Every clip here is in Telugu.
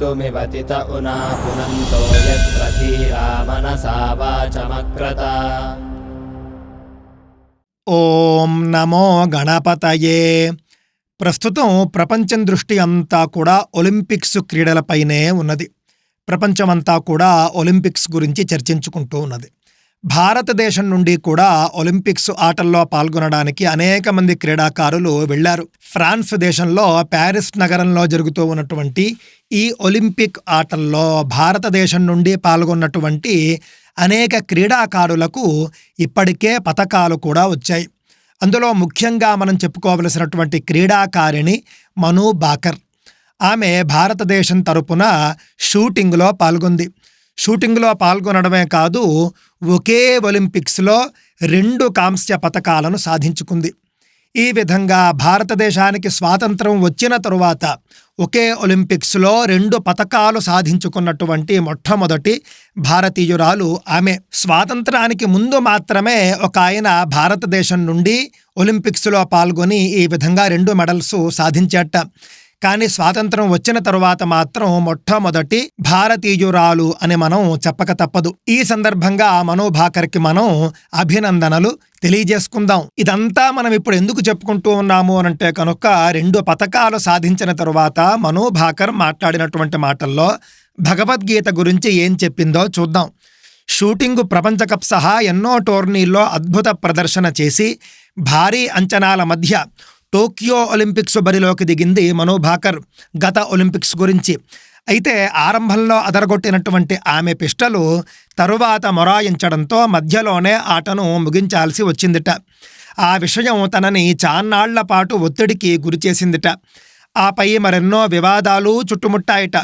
मृत्युमिवतित उना पुनन्तो यत्र धीरा मनसा वाचमक्रत ఓం నమో గణపతయే ప్రస్తుతం ప్రపంచం దృష్టి అంతా కూడా ఒలింపిక్స్ క్రీడలపైనే ఉన్నది ప్రపంచమంతా కూడా ఒలింపిక్స్ గురించి చర్చించుకుంటూ ఉన్నది భారతదేశం నుండి కూడా ఒలింపిక్స్ ఆటల్లో పాల్గొనడానికి అనేక మంది క్రీడాకారులు వెళ్ళారు ఫ్రాన్స్ దేశంలో ప్యారిస్ నగరంలో జరుగుతూ ఉన్నటువంటి ఈ ఒలింపిక్ ఆటల్లో భారతదేశం నుండి పాల్గొన్నటువంటి అనేక క్రీడాకారులకు ఇప్పటికే పథకాలు కూడా వచ్చాయి. అందులో ముఖ్యంగా మనం చెప్పుకోవలసినటువంటి క్రీడాకారిణి మను బాకర్. ఆమె భారతదేశం తరపున షూటింగ్లో పాల్గొంది. షూటింగ్లో పాల్గొనడమే కాదు ఒకే ఒలింపిక్స్లో రెండు కాంస్య పథకాలను సాధించుకుంది. ఈ విధంగా భారతదేశానికి స్వాతంత్రం వచ్చిన తరువాత ఒకే ఒలింపిక్స్లో రెండు పథకాలు సాధించుకున్నటువంటి మొట్టమొదటి భారతీయురాలు ఆమె. స్వాతంత్రానికి ముందు మాత్రమే ఒక ఆయన భారతదేశం నుండి ఒలింపిక్స్లో పాల్గొని ఈ విధంగా రెండు మెడల్స్ సాధించేట. కానీ స్వాతంత్రం వచ్చిన తరువాత మాత్రం మొట్టమొదటి భారతీయురాలు అని మనం చెప్పక తప్పదు. ఈ సందర్భంగా మనోభాకర్కి మనం అభినందనలు తెలియజేసుకుందాం. ఇదంతా మనం ఇప్పుడు ఎందుకు చెప్పుకుంటూ ఉన్నాము అనంటే కనుక రెండు పథకాలు సాధించిన తరువాత మనోభాకర్ మాట్లాడినటువంటి మాటల్లో భగవద్గీత గురించి ఏం చెప్పిందో చూద్దాం. షూటింగ్ ప్రపంచకప్ సహా ఎన్నో టోర్నీల్లో అద్భుత ప్రదర్శన చేసి భారీ అంచనాల మధ్య టోక్యో ఒలింపిక్స్ బరిలోకి దిగింది మనో భాకర్ గత ఒలింపిక్స్ గురించి. అయితే ఆరంభంలో అదరగొట్టినటువంటి ఆమె పిష్టలు తరువాత మొరాయించడంతో మధ్యలోనే ఆటను ముగించాల్సి వచ్చిందిట. ఆ విషయం తనని చాన్నాళ్ళ పాటు ఒత్తిడికి గురిచేసిందిట ఆపై మరెన్నో వివాదాలు చుట్టుముట్టాయిట.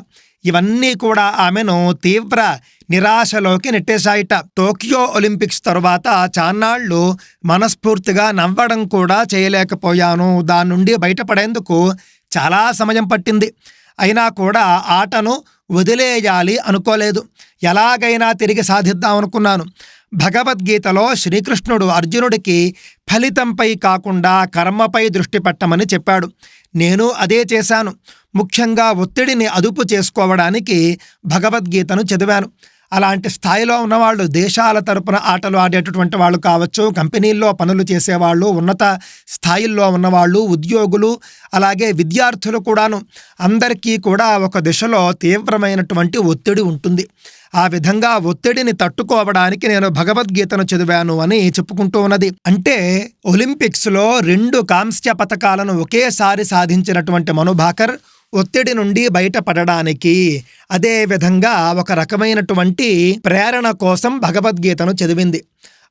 ఇవన్నీ కూడా ఆమెను తీవ్ర నిరాశలోకి నెట్టేశాయిట. టోక్యో ఒలింపిక్స్ తరువాత చాన్నాళ్ళు మనస్ఫూర్తిగా నవ్వడం కూడా చేయలేకపోయాను. దాని నుండి బయటపడేందుకు చాలా సమయం పట్టింది. అయినా కూడా ఆటను వదిలేయాలి అనుకోలేదు. ఎలాగైనా తిరిగి సాధిద్దాం అనుకున్నాను. భగవద్గీతలో శ్రీకృష్ణుడు అర్జునుడికి ఫలితంపై కాకుండా కర్మపై దృష్టి పెట్టమని చెప్పాడు. నేను అదే చేశాను. ముఖ్యంగా ఒత్తిడిని అదుపు చేసుకోవడానికి భగవద్గీతను చదివాను. అలాంటి స్థాయిలో ఉన్నవాళ్ళు దేశాల తరపున ఆటలు ఆడేటటువంటి వాళ్ళు కావచ్చు కంపెనీల్లో పనులు చేసేవాళ్ళు ఉన్నత స్థాయిల్లో ఉన్నవాళ్ళు ఉద్యోగులు అలాగే విద్యార్థులు కూడాను. అందరికీ కూడా ఒక దిశలో తీవ్రమైనటువంటి ఒత్తిడి ఉంటుంది. ఆ విధంగా ఒత్తిడిని తట్టుకోవడానికి నేను భగవద్గీతను చదివాను అని చెప్పుకుంటూ ఉన్నది. అంటే ఒలింపిక్స్లో రెండు కాంస్య పథకాలను ఒకేసారి సాధించినటువంటి మనుభాకర్ ఒత్తిడి నుండి బయటపడడానికి అదే విధంగా ఒక రకమైనటువంటి ప్రేరణ కోసం భగవద్గీతను చదివింది.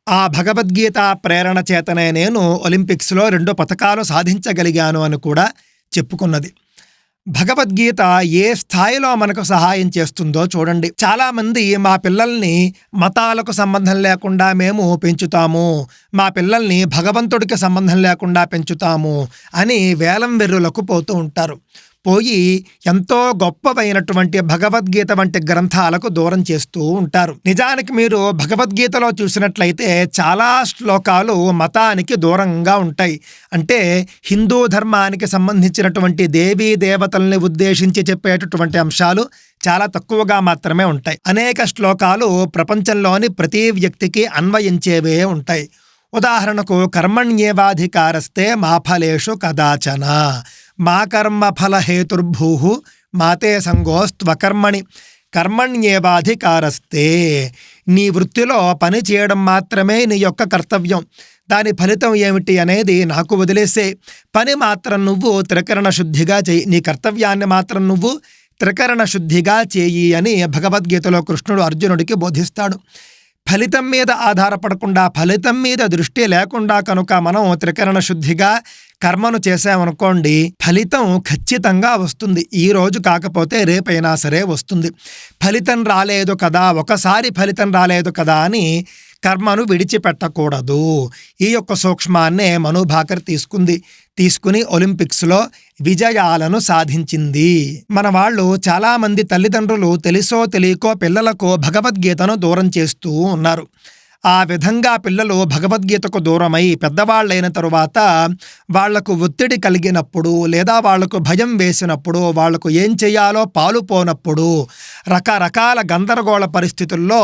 ఆ భగవద్గీత ప్రేరణ చేతనే నేను ఒలింపిక్స్లో రెండు పథకాలు సాధించగలిగాను అని కూడా చెప్పుకున్నది. భగవద్గీత ఏ స్థాయిలో మనకు సహాయం చేస్తుందో చూడండి. చాలామంది మా పిల్లల్ని మతాలకు సంబంధం లేకుండా మేము పెంచుతాము. మా పిల్లల్ని భగవంతుడికి సంబంధం లేకుండా పెంచుతాము అని వేలం వెర్రులకు పోతూ ఉంటారు. పోయి ఎంతో గొప్పవైనటువంటి భగవద్గీత వంటి గ్రంథాలకు దూరం చేస్తూ ఉంటారు. నిజానికి మీరు భగవద్గీతలో చూసినట్లయితే చాలా శ్లోకాలు మతానికి దూరంగా ఉంటాయి. అంటే హిందూ ధర్మానికి సంబంధించినటువంటి దేవీ దేవతల్ని ఉద్దేశించి చెప్పేటటువంటి అంశాలు చాలా తక్కువగా మాత్రమే ఉంటాయి. అనేక శ్లోకాలు ప్రపంచంలోని ప్రతి వ్యక్తికి అన్వయించేవే ఉంటాయి. ఉదాహరణకు కర్మణ్యేవాధికారస్తే మాఫలేషు కదాచన. మా కర్మ ఫలహేతుర్భూ మాతే సంగోస్త్వకర్మణి కర్మణ్యేవాధికారస్తే నీ వృత్తిలో పని చేయడం మాత్రమే నీ యొక్క కర్తవ్యం. దాని ఫలితం ఏమిటి అనేది నాకు వదిలేసే. పని మాత్రం నువ్వు త్రికరణ శుద్ధిగా చేయి. నీ కర్తవ్యాన్ని మాత్రం నువ్వు త్రికరణ శుద్ధిగా చేయి అని భగవద్గీతలో కృష్ణుడు అర్జునుడికి బోధిస్తాడు. ఫలితం మీద ఆధారపడకుండా ఫలితం మీద దృష్టి లేకుండా కనుక మనం త్రికరణ శుద్ధిగా కర్మను చేసామనుకోండి ఫలితం ఖచ్చితంగా వస్తుంది. ఈ రోజు కాకపోతే రేపైనా సరే వస్తుంది. ఫలితం రాలేదు కదా ఒకసారి ఫలితం రాలేదు కదా అని కర్మను విడిచిపెట్టకూడదు. ఈ యొక్క సూక్ష్మాన్నే మనుభాకర్ తీసుకుంది. తీసుకుని ఒలింపిక్స్లో విజయాలను సాధించింది. మన వాళ్ళు చాలామంది తల్లిదండ్రులు తెలుసో తెలియకో పిల్లలకు భగవద్గీతను దూరం చేస్తూ ఉన్నారు. ఆ విధంగా పిల్లలు భగవద్గీతకు దూరమై పెద్దవాళ్ళైన తరువాత వాళ్ళకు ఒత్తిడి కలిగినప్పుడు లేదా వాళ్ళకు భయం వేసినప్పుడు వాళ్ళకు ఏం చేయాలో పాలుపోనప్పుడు రకరకాల గందరగోళ పరిస్థితుల్లో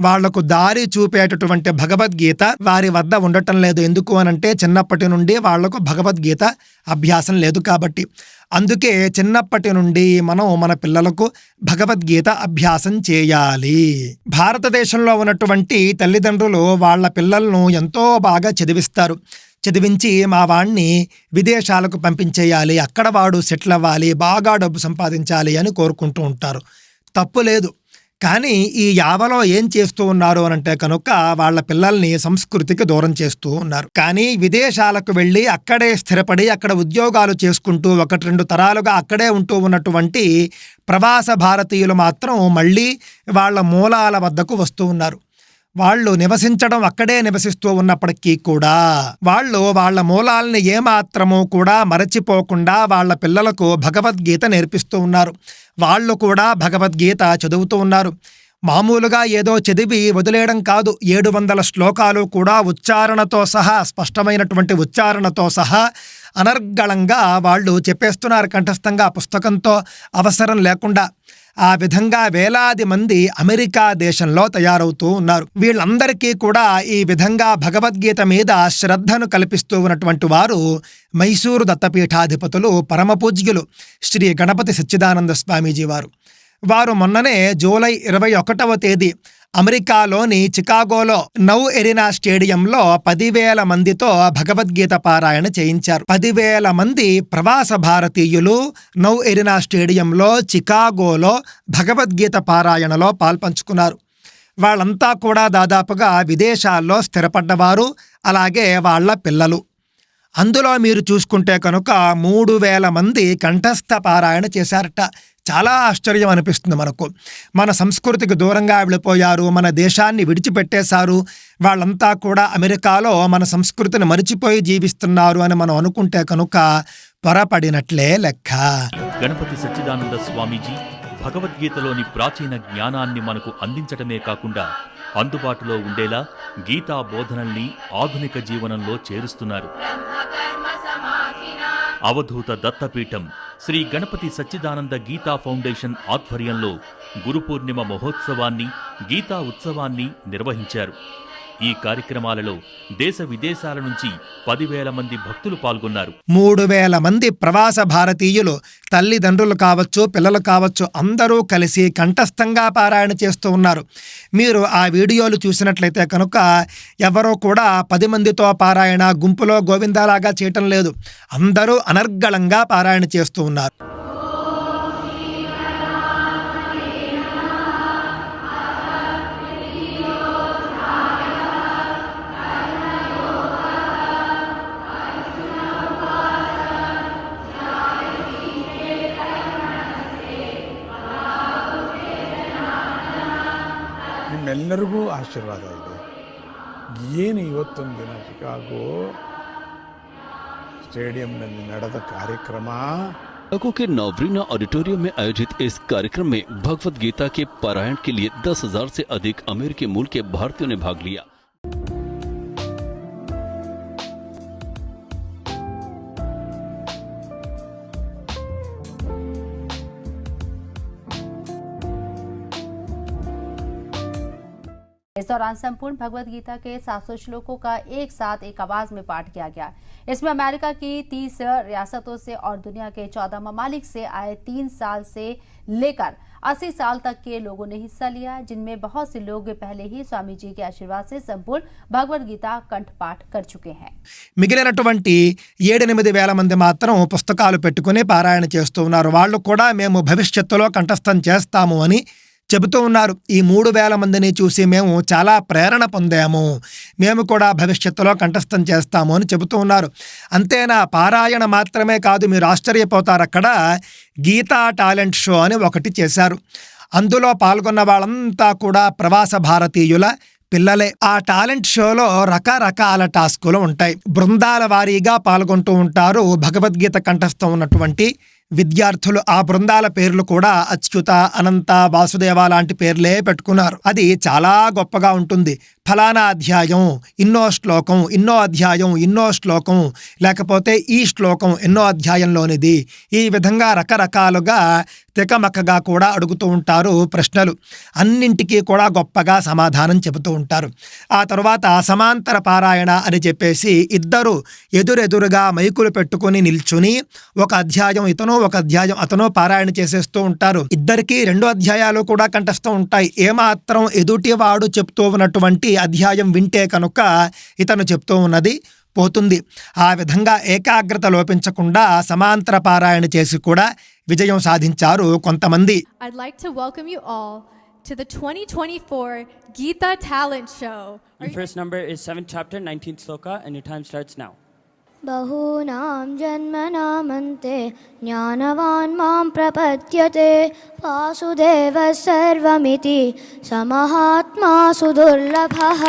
వాళ్ళకు దారి చూపేటటువంటి భగవద్గీత వారి వద్ద ఉండటం లేదు. ఎందుకు అనంటే చిన్నప్పటి నుండి వాళ్ళకు భగవద్గీత అభ్యాసం లేదు కాబట్టి. అందుకే చిన్నప్పటి నుండి మనం మన పిల్లలకు భగవద్గీత అభ్యాసం చేయాలి. భారతదేశంలో ఉన్నటువంటి తల్లిదండ్రులు వాళ్ళ పిల్లలను ఎంతో బాగా చదివిస్తారు. చదివించి మా వాణ్ణి విదేశాలకు పంపించేయాలి. అక్కడ వాడు సెటిల్ అవ్వాలి. బాగా డబ్బు సంపాదించాలి అని కోరుకుంటూ ఉంటారు. తప్పు లేదు. కానీ ఈ యావలో ఏం చేస్తూ ఉన్నారు అనంటే కనుక వాళ్ళ పిల్లల్ని సంస్కృతికి దూరం చేస్తూ ఉన్నారు. కానీ విదేశాలకు వెళ్ళి అక్కడే స్థిరపడి అక్కడ ఉద్యోగాలు చేసుకుంటూ ఒకటి రెండు తరాలుగా అక్కడే ఉంటూ ఉన్నటువంటి ప్రవాస భారతీయులు మాత్రం మళ్ళీ వాళ్ళ మూలాల వద్దకు వస్తూ ఉన్నారు. వాళ్ళు నివసించడం అక్కడే నివసిస్తూ ఉన్నప్పటికీ కూడా వాళ్ళు వాళ్ళ మూలాల్ని ఏమాత్రము కూడా మరచిపోకుండా వాళ్ళ పిల్లలకు భగవద్గీత నేర్పిస్తూ ఉన్నారు. వాళ్ళు కూడా భగవద్గీత చదువుతూ ఉన్నారు. మామూలుగా ఏదో చదివి వదిలేయడం కాదు. ఏడు వందల శ్లోకాలు కూడా ఉచ్చారణతో సహా స్పష్టమైనటువంటి ఉచ్చారణతో సహా అనర్గళంగా వాళ్ళు చెప్పేస్తున్నారు కంఠస్థంగా పుస్తకంతో అవసరం లేకుండా. ఆ విధంగా వేలాది మంది అమెరికా దేశంలో తయారవుతూ ఉన్నారు. వీళ్ళందరికీ కూడా ఈ విధంగా భగవద్గీత మీద శ్రద్ధను కల్పిస్తూ ఉన్నటువంటి వారు మైసూరు దత్తపీఠాధిపతులు పరమపూజ్యులు శ్రీ గణపతి సచ్చిదానంద స్వామీజీ వారు. వారు మొన్ననే జూలై ఇరవై ఒకటవ తేదీ అమెరికాలోని చికాగోలో నౌ ఎరినా స్టేడియంలో పదివేల మందితో భగవద్గీత పారాయణ చేయించారు. పదివేల మంది ప్రవాస భారతీయులు నౌ ఎరినా స్టేడియంలో చికాగోలో భగవద్గీత పారాయణలో పాల్పంచుకున్నారు. వాళ్ళంతా కూడా దాదాపుగా విదేశాల్లో స్థిరపడ్డవారు అలాగే వాళ్ళ పిల్లలు. అందులో మీరు చూసుకుంటే కనుక మూడు వేల మంది కంఠస్థ పారాయణ చేశారట. చాలా ఆశ్చర్యం అనిపిస్తుంది మనకు. మన సంస్కృతికి దూరంగా వెళ్ళిపోయారు మన దేశాన్ని విడిచిపెట్టేశారు వాళ్ళంతా కూడా అమెరికాలో మన సంస్కృతిని మరిచిపోయి జీవిస్తున్నారు అని మనం అనుకుంటే కనుక పొరపడినట్లే లెక్క. గణపతి సచ్చిదానంద స్వామీజీ భగవద్గీతలోని ప్రాచీన జ్ఞానాన్ని మనకు అందించటమే కాకుండా అందుబాటులో ఉండేలా గీతా బోధనల్ని ఆధునిక జీవనంలో చేరుస్తున్నారు. అవధూత దత్తపీఠం శ్రీ గణపతి సచ్చిదానంద గీతా ఫౌండేషన్ ఆధ్వర్యంలో గురు పూర్ణిమ మహోత్సవాన్ని గీతా ఉత్సవాన్ని నిర్వహించారు. ఈ కార్యక్రమాలలో దేశ విదేశాల నుంచి పదివేల మంది భక్తులు పాల్గొన్నారు. మూడు వేల మంది ప్రవాస భారతీయులు తల్లిదండ్రులు కావచ్చు పిల్లలు కావచ్చు అందరూ కలిసి కంఠస్థంగా పారాయణ చేస్తూ ఉన్నారు. మీరు ఆ వీడియోలు చూసినట్లయితే కనుక ఎవరో కూడా పది మందితో పారాయణ గుంపులో గోవిందాలాగా చేయటం లేదు. అందరూ అనర్గళంగా పారాయణ చేస్తూ ఉన్నారు. ನಿಮ್ಮೆಲ್ಲರಿಗೂ ಆಶೀರ್ವಾದ ಇದೆ ಏನು ಇವತ್ತೊಂದು ದಿನ ಚಿಕಾಗೋ ಸ್ಟೇಡಿಯಂನಲ್ಲಿ ನಡೆದ ಕಾರ್ಯಕ್ರಮ शिकागो के नवरीना ऑडिटोरियम में आयोजित इस कार्यक्रम में भगवत गीता के पारायण के लिए दस हजार से अधिक अमेरिकी मूल के भारतीयों ने भाग लिया इस दौरान संपूर्ण भगवत गीता के 700 श्लोकों का एक साथ एक आवाज में पाठ किया गया इसमें अमेरिका की 30 रियासतों से और दुनिया के 14 ममालिक से आए तीन साल से लेकर 80 साल तक के लोगों ने हिस्सा लिया जिनमें बहुत से लोग पहले ही स्वामी जी के आशीर्वाद से संपूर्ण भगवत गीता कंठपाठ कर चुके हैं మిగిలినటువంటి ఏడెనిమిది వేల మంది మాత్రం పుస్తకాలు పెట్టుకుని పారాయణ చేస్తూ ఉన్నారు వాళ్ళు కూడా మేము భవిష్యత్తులో కంఠస్థం చేస్తాము అని చెబుతూ ఉన్నారు ఈ మూడు వేల మందిని చూసి మేము చాలా ప్రేరణ పొందాము. మేము కూడా భవిష్యత్తులో కంఠస్థం చేస్తాము అని చెబుతూ ఉన్నారు. అంతేనా? పారాయణ మాత్రమే కాదు మీరు ఆశ్చర్యపోతారు అక్కడ. గీతా టాలెంట్ షో అని ఒకటి చేశారు. అందులో పాల్గొన్న వాళ్ళంతా కూడా ప్రవాస భారతీయుల పిల్లలే. ఆ టాలెంట్ షోలో రకరకాల టాస్కులు ఉంటాయి. బృందాల వారీగా పాల్గొంటూ ఉంటారు భగవద్గీత కంఠస్థం ఉన్నటువంటి విద్యార్థులు ఆ బృందాల పేర్లు కూడా అచ్యుత అనంత వాసుదేవ లాంటి పేర్లే పెట్టుకున్నారు. అది చాలా గొప్పగా ఉంటుంది. ఫలానా అధ్యాయం ఇన్నో శ్లోకం ఇన్నో అధ్యాయం ఇన్నో శ్లోకం లేకపోతే ఈ శ్లోకం ఎన్నో అధ్యాయంలోనిది. ఈ విధంగా రకరకాలుగా తికమకగా కూడా అడుగుతూ ఉంటారు ప్రశ్నలు. అన్నింటికీ కూడా గొప్పగా సమాధానం చెబుతూ ఉంటారు. ఆ తర్వాత సమాంతర పారాయణ అని చెప్పేసి ఇద్దరు ఎదురెదురుగా మైకులు పెట్టుకొని నిల్చుని ఒక అధ్యాయం ఇతను ఒక అధ్యాయం అతను పారాయణ చేసేస్తూ ఉంటారు. ఇద్దరికి రెండు అధ్యాయాలు కూడా కంఠస్థం ఉంటాయి. ఏమాత్రం ఎదుటివాడు చెప్తూ ఉన్నటువంటి అధ్యాయం వింటే కనుక ఇతను చెప్తూ ఉన్నది పోతుంది ఆ విధంగా ఏకాగ్రత లోపించకుండా సమాంతర పారాయణ చేసి కూడా విజయం సాధించారు కొంతమంది I'd like to welcome you all to the 2024 Gita Talent Show. Your first number is 7th chapter, 19th sloka, and your time starts now. बहूनां जन्मनामन्ते ज्ञानवान् मां प्रपद्यते वासुदेवः सर्वमिति समहात्मा सुदुर्लभः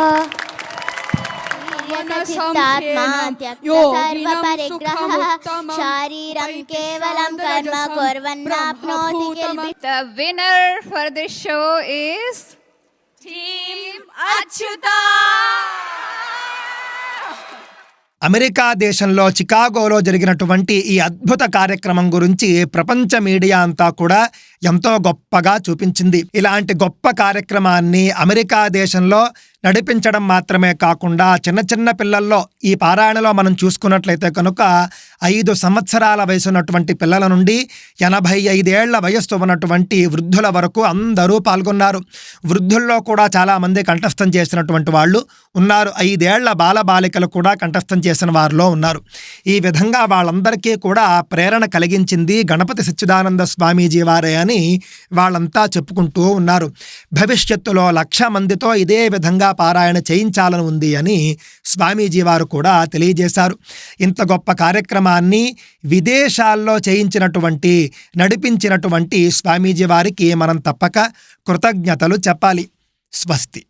అమెరికా దేశంలో చికాగోలో జరిగినటువంటి ఈ అద్భుత కార్యక్రమం గురించి ప్రపంచ మీడియా అంతా కూడా ఎంతో గొప్పగా చూపించింది. ఇలాంటి గొప్ప కార్యక్రమాన్ని అమెరికా దేశంలో నడిపించడం మాత్రమే కాకుండా చిన్న చిన్న పిల్లల్లో ఈ పారాయణలో మనం చూసుకున్నట్లయితే కనుక ఐదు సంవత్సరాల వయసు ఉన్నటువంటి పిల్లల నుండి ఎనభై ఐదేళ్ళ వయస్సు ఉన్నటువంటి వృద్ధుల వరకు అందరూ పాల్గొన్నారు. వృద్ధుల్లో కూడా చాలామంది కంఠస్థం చేసినటువంటి వాళ్ళు ఉన్నారు. ఐదేళ్ళ బాలబాలికలు కూడా కంఠస్థం చేసిన వారిలో ఉన్నారు. ఈ విధంగా వాళ్ళందరికీ కూడా ప్రేరణ కలిగించింది గణపతి సచ్చిదానంద స్వామీజీ వారే అని వాళ్ళంతా చెప్పుకుంటూ ఉన్నారు. భవిష్యత్తులో లక్ష మందితో ఇదే విధంగా పారాయణ చేయించాలని ఉంది అని స్వామీజీ వారు కూడా తెలియజేశారు. ఇంత గొప్ప కార్యక్రమాన్ని విదేశాల్లో చేయించినటువంటి నడిపించినటువంటి స్వామీజీ వారికి మనం తప్పక కృతజ్ఞతలు చెప్పాలి. స్వస్తి.